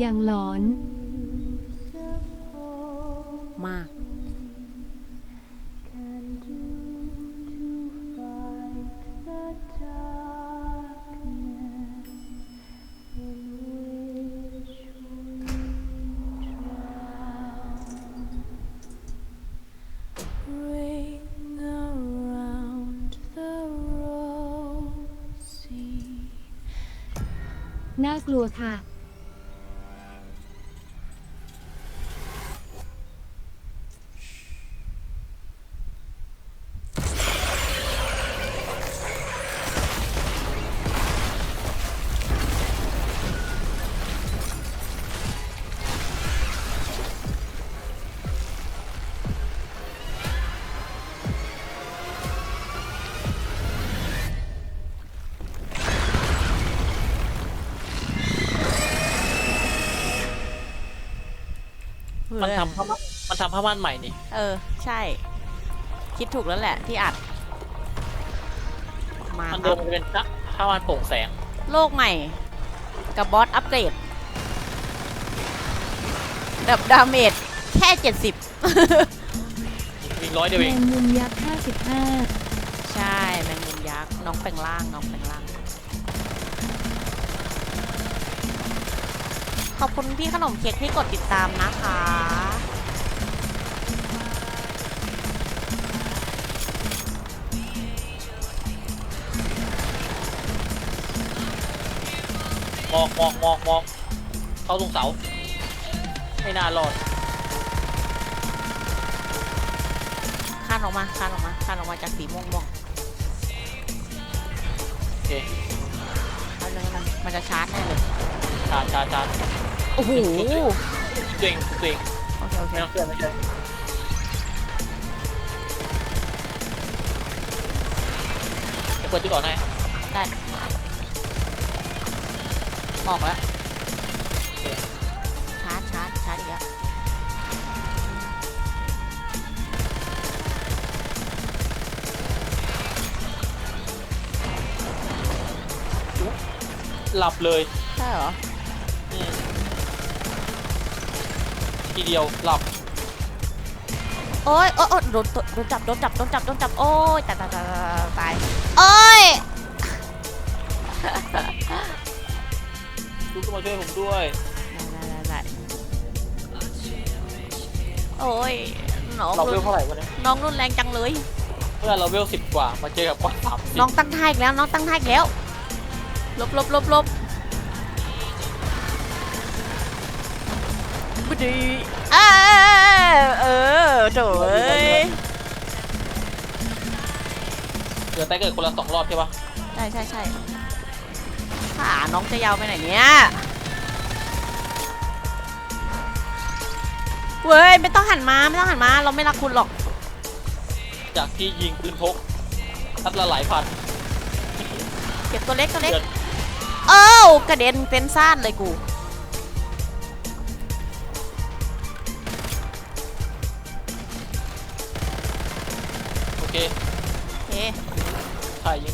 อย่างหลอน มาก Ring around the rosy น่ากลัวค่ะ มันทำผ้าม่านมันทำผ้าม่านใหม่นี่เออ ใช่ คิดถูกแล้วแหละที่อัด มามันคเดิรัมบมันจะเป็นผ้าม่านโปร่งแสงโลกใหม่ กับบอสอัปเกรดแบบดาเมจแค่ 70 มีร้อยเดียวแมเองงมุมยักษ์ใช่ แมงมุมยักษ์ น้องแปลงร่าง น้องแปลงร่าง ขอบคุณพี่ขนมเค้กที่กดติดตามนะคะ มองมองมองมองเข้าตรงเสา ไม่น่ารอดคานออกมาคานออกมาคานออกมาจากสีม่วงม่วงโอเคอันนึงอันนึงมันจะชาร์จแน่เลย ชาร์จชาร์จชาร์จ โอ้โหตัวเองตัวเองโอเคโอเคไม่ต้องเคลื่อนไม่ใช่จะเปิดที่ก่อนให้ได้ออกแล้วชาร์จชาร์จชาร์จอีกแล้วหลับเลยใช่เหรออื ทีเดียวหลับโอ้ยโอ้ยโอ้ยโดนตโดนจับโดนจับโดนจับโดนจับโอ้ยตายตายตายตายตายโอ้ยลุกขึ้นมาช่วยผมด้วย ได้ได้ได้โอ้ยน้องเราเวรุลนเท่าไหร่วะเนี่ยน้องรุนแรงจังเลยเมื่อเราเวลสิบกว่ามาเจอกับกว่าสามสิบน้องตั้งท่าอีกแล้วน้องตั้งท่าอีกแล้วหลบหลบหลบหลบ บุดีเออเออโถ่เอ้ยเหลือแต่เกิดคนละสองรอบใช่ปะใช่ใช่ใช่ขาน้องจะยาวไปไหนเนี่ยเว้ยไม่ต้องหันมาไม่ต้องหันมาเราไม่รักคุณหรอกจากที่ยิงปืนพกนัดละหลายพันเก็บตัวเล็กตัวเล็ก เดือนเอ้ากระเด็นเป็นซ่านเลยกู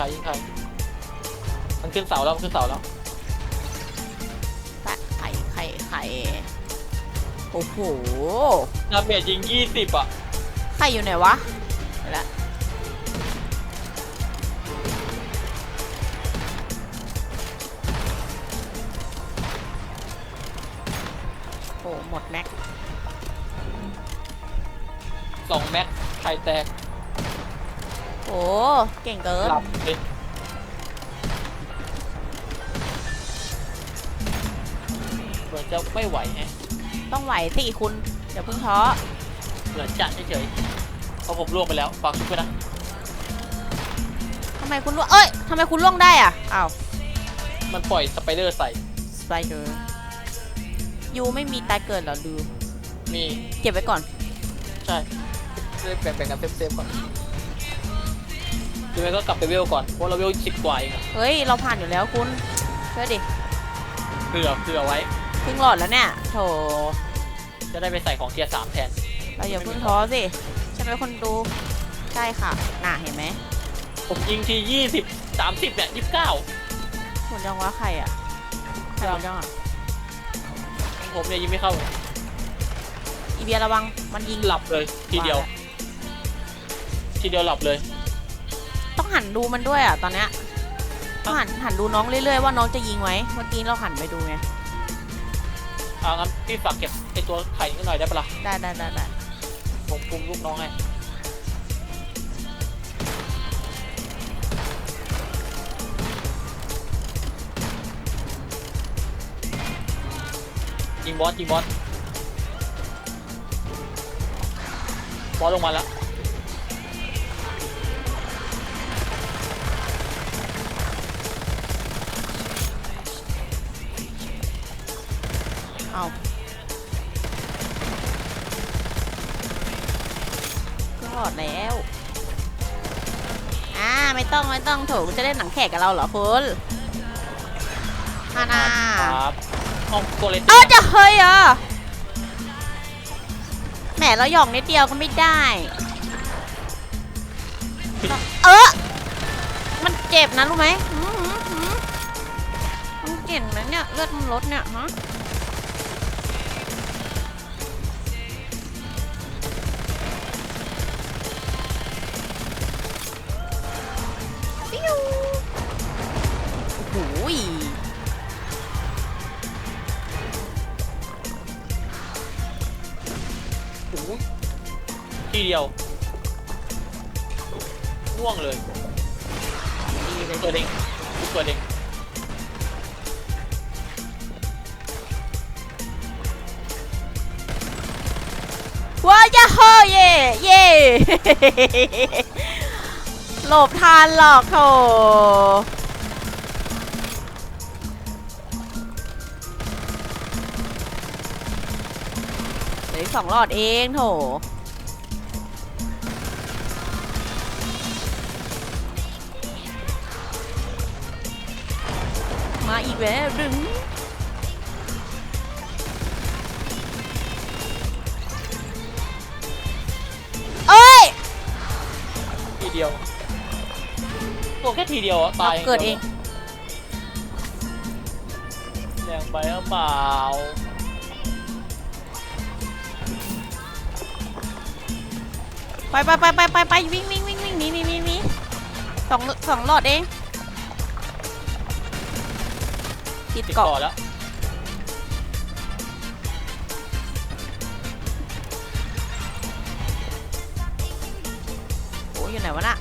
ครยิงใครยิงใครมันขึ้นเสาแล้วมันขึ้นเสาแล้วตะไข่ไข่ไข่โอ้โห ดาเมจยิงยี่สิบอะไข่อยู่ไหนวะเดี๋ยวละโอ้หมดแม็ก สองแม็กไข่แตกโอ้เก่งเกิน หลับ จะไม่ไหวแฮะต้องไหวสิคุณเดี๋ยวเพิ่งท้อเหมือนจะเฉยๆเพราะผมล่วงไปแล้วฝากชุบไปนะทำไมคุณล่วงเอ้ยทำไมคุณล่วงได้อะอ้าวมันปล่อยสไปเดอร์ใส่สไปเดอร์ยูไม่มีตายเกิดเหรอดูมีเก็บไว้ก่อน ใช่เล่นแบ่งๆกันเซฟๆก่อนหรือไม่ก็กลับไปเวลก่อนเพราะเราเวลสิบกว่าเองอะเฮ้ย เราผ่านอยู่แล้วคุณเชื่อดิเผื่อเผื่อไว้ ครึ่งหลอดแล้วเนี่ยโถจะได้ไปใส่ของเทียร์สามแทน เราอย่าเพิ่งท้อสิใช่ไหมคนดูใช่ค่ะน่ะเห็นไหมผมยิงทียี่สิบสามสิบเนี่ยยี่สิบเก้าหมดยังวะใครอะใครหมดยังอะผมเนี่ยยิงไม่เข้าอีเบียระวังมันยิงหลับเลย ทีเดียว ทีเดียวหลับเลย ต้องหันดูมันด้วยอะตอนเนี้ยต้องหันหันดูน้องเรื่อยๆว่าน้องจะยิงไหมเมื่อกี้เราหันไปดูไง อ่างั้นพี่ฝากเก็บไอตัวไข่นิดหน่อยได้ปะล่ะได้ได้ได้ได้ผมคุมลูกน้องให้ยิงบอสยิงบอสบอสลงมาแล้ว ต้องไม่ต้องโถคุณจะเล่นหนังแขกกับเราเหรอคุณอานาครับห้องตัวเล็กเออจะเฮ้ยอะแหมเราหย่องนิดเดียวก็ไม่ได้ เออมันเจ็บนะรู้ไหมหืมหืมหืมมันเจ็บนะเนี่ยเลือดมันลดเนี่ยฮะ ดียวง่วงเลยดีเลยเปิดเองเปิดเองว้ายาโฮเย่เย่หลบทานหรอกโถเหลือสองหลอดเองโถ แล้วดึงเอ้ยทีเดียวตัวแค่ทีเดียวอะตายเกิดเองแรงไปหรือเปล่าไปไปไปไปไปไปวิ่งวิ่งวิ่งวิ่งหนีหนีหนีหนีสองสองหลอดเอง ติดติดเกาะต่อแล้วโอ้ยอยู่ไหนวะน่ะ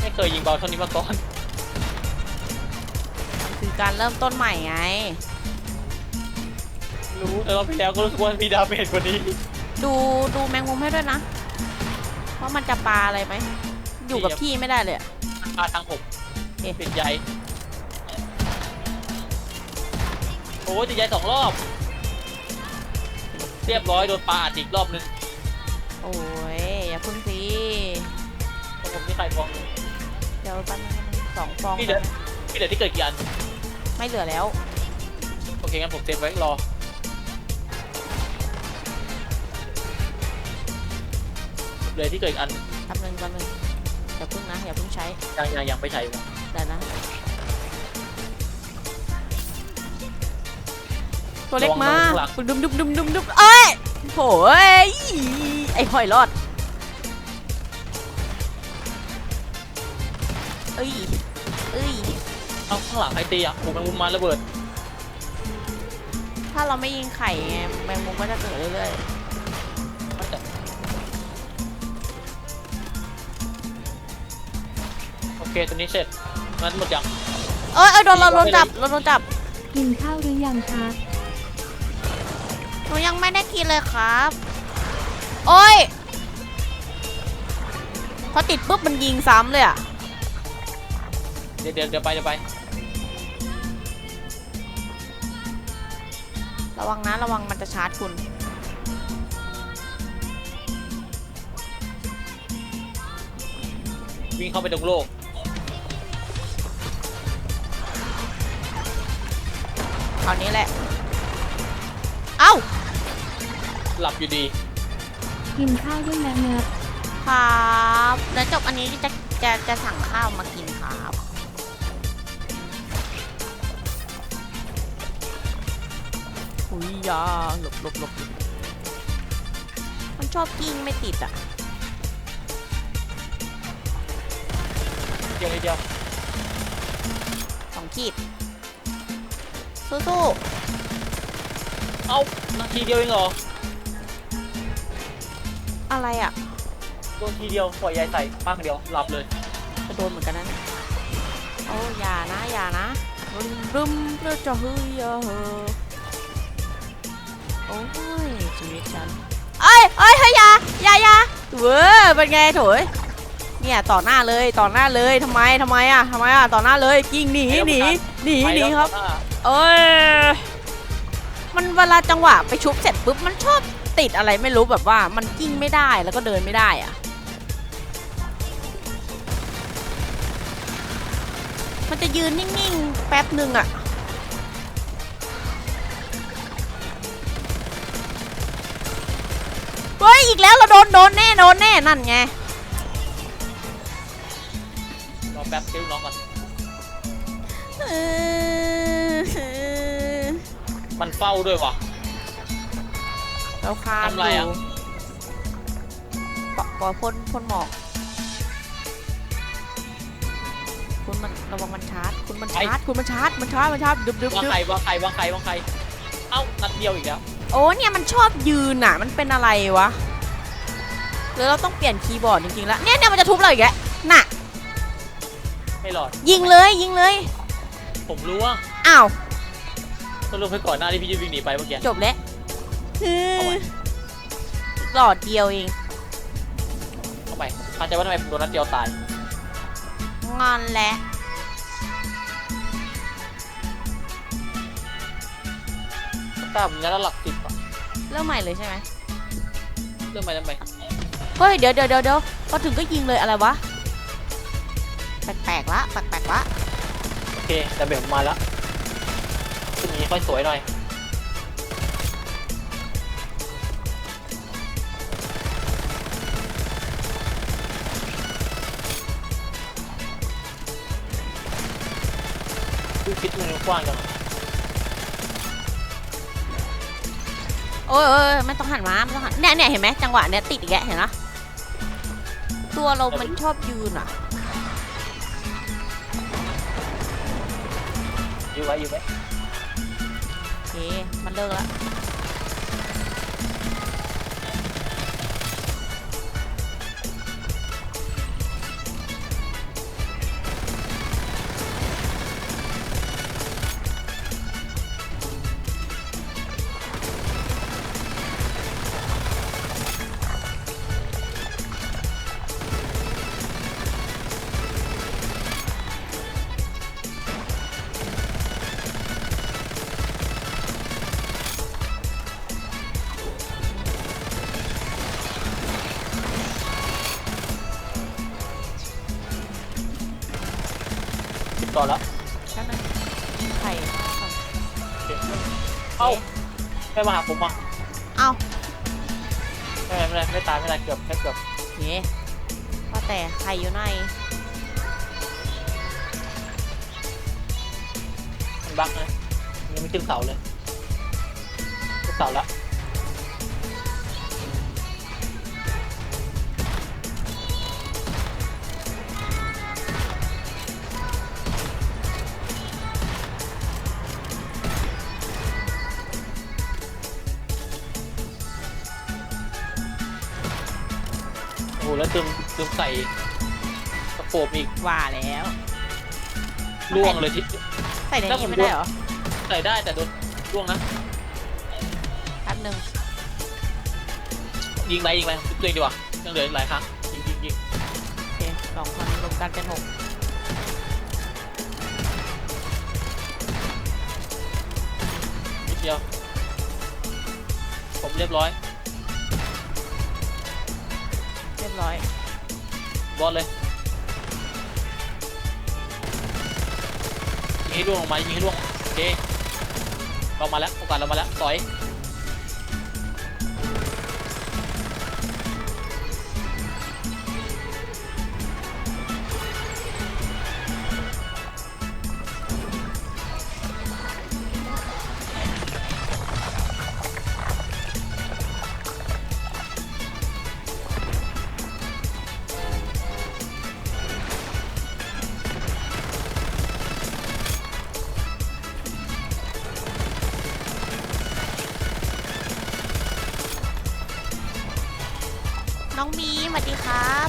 ไม่เคยยิงเบาเท่านี้มาก่อนคือการเริ่มต้นใหม่ไง รู้แต่รอบที่แล้วก็รู้สึกว่ามีดาเมจกว่านี้ ดูดูแมงมุมให้ด้วยนะ ว่ามันจะปลาอะไรไหม อยู่กับที่ไม่ได้เลยอะพาทางผมเอ๊ะติดใหญ่โอ้ยติดใหญ่สองรอบ เรียบร้อยโดนปลาอัดอีกรอบนึงโอ้ยอย่าพึ่งสิของผมที่ใครฟองหนึ่งเดี๋ยวแป๊บนึงสองฟองพี่เดี๋ยวพี่เดี๋ยวที่เกิดกี่อันไม่เหลือแล้ว โอเคงั้นผมเซฟไว้รอ เลยที่เกิดอีกอันแป๊บนึงแป๊บนึงอย่าพึ่งนะอย่าพึ่งใช้ยังยังยังไม่ใช่วะได้นะ ตัวเล็กมาดุมดุมดุมดุมดุมเอ้ยโถ่เอ้ยไอ้หอยรอดเอ้ยเอ้ยเอาข้างหลังใครตีอะผมแมงมุมมาระเบิด ถ้าเราไม่ยิงไข่ไงแมงมุมก็จะเกิดเรื่อยมั เคตัวนี้เสร็จงั้นหมดยังๆเอ้ยเอ้ยโดนเราโดนจับโดนโดนจับกินข้าวหรือยังคะหนูยังไม่ได้กินเลยครับ โอ้ย พอติดปุ๊บมันยิงซ้ำเลยอะเดี๋ยวเดี๋ยวเดี๋ยวไปเดี๋ยวไป ระวังนะระวังมันจะชาร์จคุณ วิ่งเข้าไปตรงโลก คราวนี้แหละ เอ้า หลับอยู่ดี กินข้าวด้วยนะเนบครับแล้วจบอันนี้จะจะจะสั่งข้าวมากินครับหุยยาหลบหลบหลบหลบมันชอบกิ้งไม่ติดอะ เดียวนิดเดียวสองขีด สู้เอ้านาทีเดียวเองเหรอๆอะไรอะโดนทีเดียวปล่อยยายใส่ปังเดียวหลับเลยจะโดนเหมือนกันนะเนี่ยโอ้อย่านะอย่านะรึมรึมเลือดจะเฮ้ยเออโอ้ยชีวิตฉันเอ้ยเอ้ยเฮ้ยอย่าอย่าอย่าเว้ยเป็นไงโถยเนี่ยต่อหน้าเลยต่อหน้าเลยทำไมทำไมอะทำไมอะต่อหน้าเลยกิ้งหนีหนีหนีหนีครับ เอ้ยมันเวลาจังหวะไปชุบเสร็จปุ๊บมันชอบติดอะไรไม่รู้แบบว่ามันกิ้งไม่ได้แล้วก็เดินไม่ได้อะมันจะยืนนิ่งๆ แป๊บหนึ่งอะเฮ้ย อีกแล้วเราโดนโดนแน่โดนแน่นั่นไง รอแป๊บเดี๋ยวน้องก่อน เออ มันเฝ้าด้วยวะ เราคานทำอะไรออะยู่ปะปล่อยพ่นพ่นหมอก คุณมันระวังมันชาร์จ คุณมันชาร์จ คุณมันชาร์จ มันชาร์จ มันชาร์จดึบดึบวางดึบใครวางใครวางใครวางใคร เอ้านัดเดียวอีกแล้ว โอ้เนี่ยมันชอบยืนอะ มันเป็นอะไรวะหรือเราต้องเปลี่ยนคีย์บอร์ดจริงๆแล้ว เนี่ยเนี่ยมันจะทุบเราอีกแล้วน่ะ ไม่หลอด ยิงเลยยิงเลย ผมรู้ว่า อ้าวต้องลงไปก่อนหน้าที่พี่จะวิ่งหนีไปเมื่อกี้ จบแล้วฮึเอาไว้ หลอดเดียวเองเข้าไปเข้าใจว่าทำไมผมโดนนัดเดียวตาย งอนแล้วถ้าผมงั้นแล้วหลักสิบอะเริ่มใหม่เลยใช่ไหมเรื่องไปเรื่องไปเฮ้ยเดี๋ยวเดี๋ยวเดี๋ยวเดี๋ยวพอถึงก็ยิงเลยอะไรวะแปลกๆละแปลกๆละโอเคแต่เบรกมาแล้วขึ้นนี้ ค่อยสวยหน่อย ดูคิดมันกว้างจังโอ้ยโอ้ยโอ้ยไม่ต้องหันมาไม่ต้องหันเนี่ยเนี่ยเห็นไหมจังหวะเนี้ยติดอีกแล้วเห็นนะตัวเรามันชอบยืนอะ อยู่ไว้อยู่ไว้โอ เค มันเลิกแล้ว ติดต่อแล้วแป๊บนึงไข่ก่อนโอเคเอ้าไม่มาหาผมอะเอ้าไม่เป็นไรไม่เป็นไรไม่ตายไม่ตายเกือบแค่เกือบโอเคว่าแต่ไข่อยู่ไหนมันบั๊กนะยังไม่ขึ้นเสาเลยขึ้นเสาแล้ว แล้วเติมเติมใส่ตะโขบอีกว่าแล้วล่วงเลยทิศใส่ในถ้าผนี้ม ไม่ได้เหรอใส่ได้แต่โดนล่วงนะ แป๊บนึงยิงไปยิงไปตัวเองดีกว่ายังเหลืออีกหลายครั้งยิงยิงยิงโอเคสองคนรวมกันเป็นหกนิดเดียว ผมเรียบร้อย เรียบร้อยบอสเลยยิงให้ล่วงลงมายิงให้ล่วงโอเคเรามาแล้วโอกาสเรามาแล้วต่อย สวัสดีครับ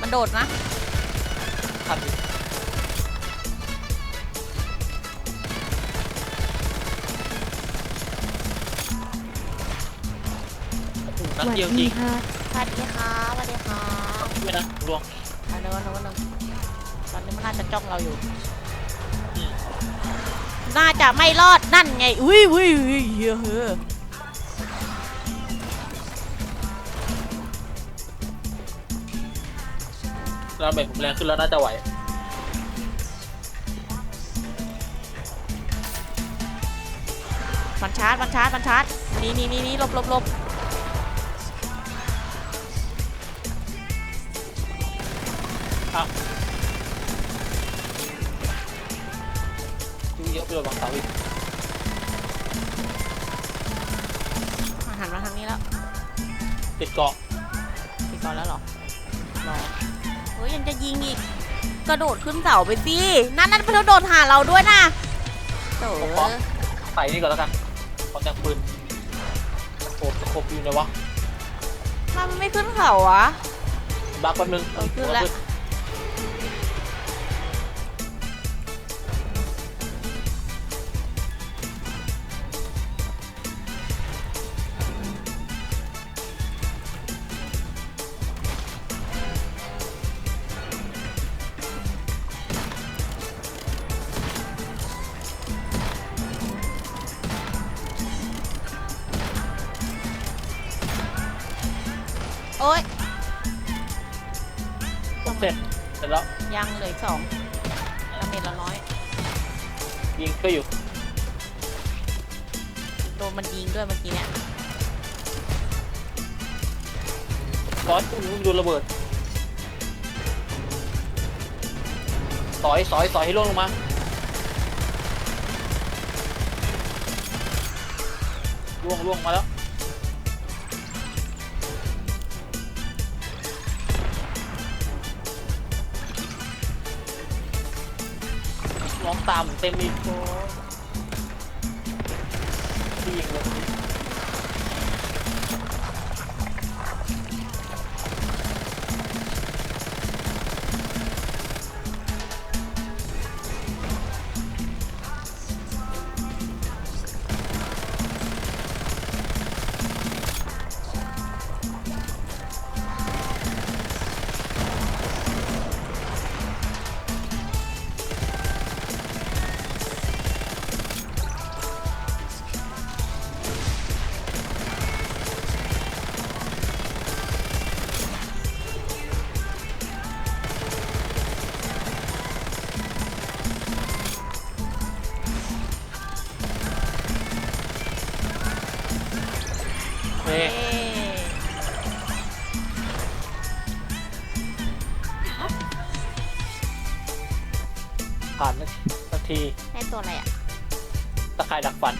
มันโดดนะทันอยู่โอ้โหนัดหวัดเดียวจดีริงฮะสวัสดีครับสวัสดีครับไม่นะลวงอันนึงอันนึงอันนึงตอนนี้มันน่าจะจ้องเราอยู่อืมน่าจะไม่รอดนั่นไง อุ้ยอุ้ยอุ้ยเฮ้ย เฮ้ยเราแบบผมแรงขึ้นแล้วน่าจะไหวมันชาร์จมันชาร์จมันชาร์จหนี่นี่นี่นี่หลบหลบหลบดูเยอะไปโดนบางเสาอีกหันมาทางนี้แล้วติดเกาะติดก่อนแล้วเหรอรอ เฮ้ยยังจะยิงอีก กระโดดขึ้นเสาไปสินั่นนั่นมันกระโดดหาเราด้วยนะโถ่ใส่นี่ก่อนแล้วกันขอแต่งปืนตะโขบตะโขบอยู่ไหนวะทำไมมันไม่ขึ้นเขาวะบักแป๊บนึงเออขึ้นแล้ว ยังเหลยสองดาเมจเราน้อยยิงก็อยู่โดนมันยิงด้วยเมื่อกี้เนี่ยร้อยอุ้ยโดนระเบิดสอยสอยสอยให้ล่วงลงมาล่วงล่วงมาแล้ว ตามเต็มอีกโอ้ที่ยิงเลย ผ่านสักที ได้ตัวอะไรอะ ตะข่ายดักฟัน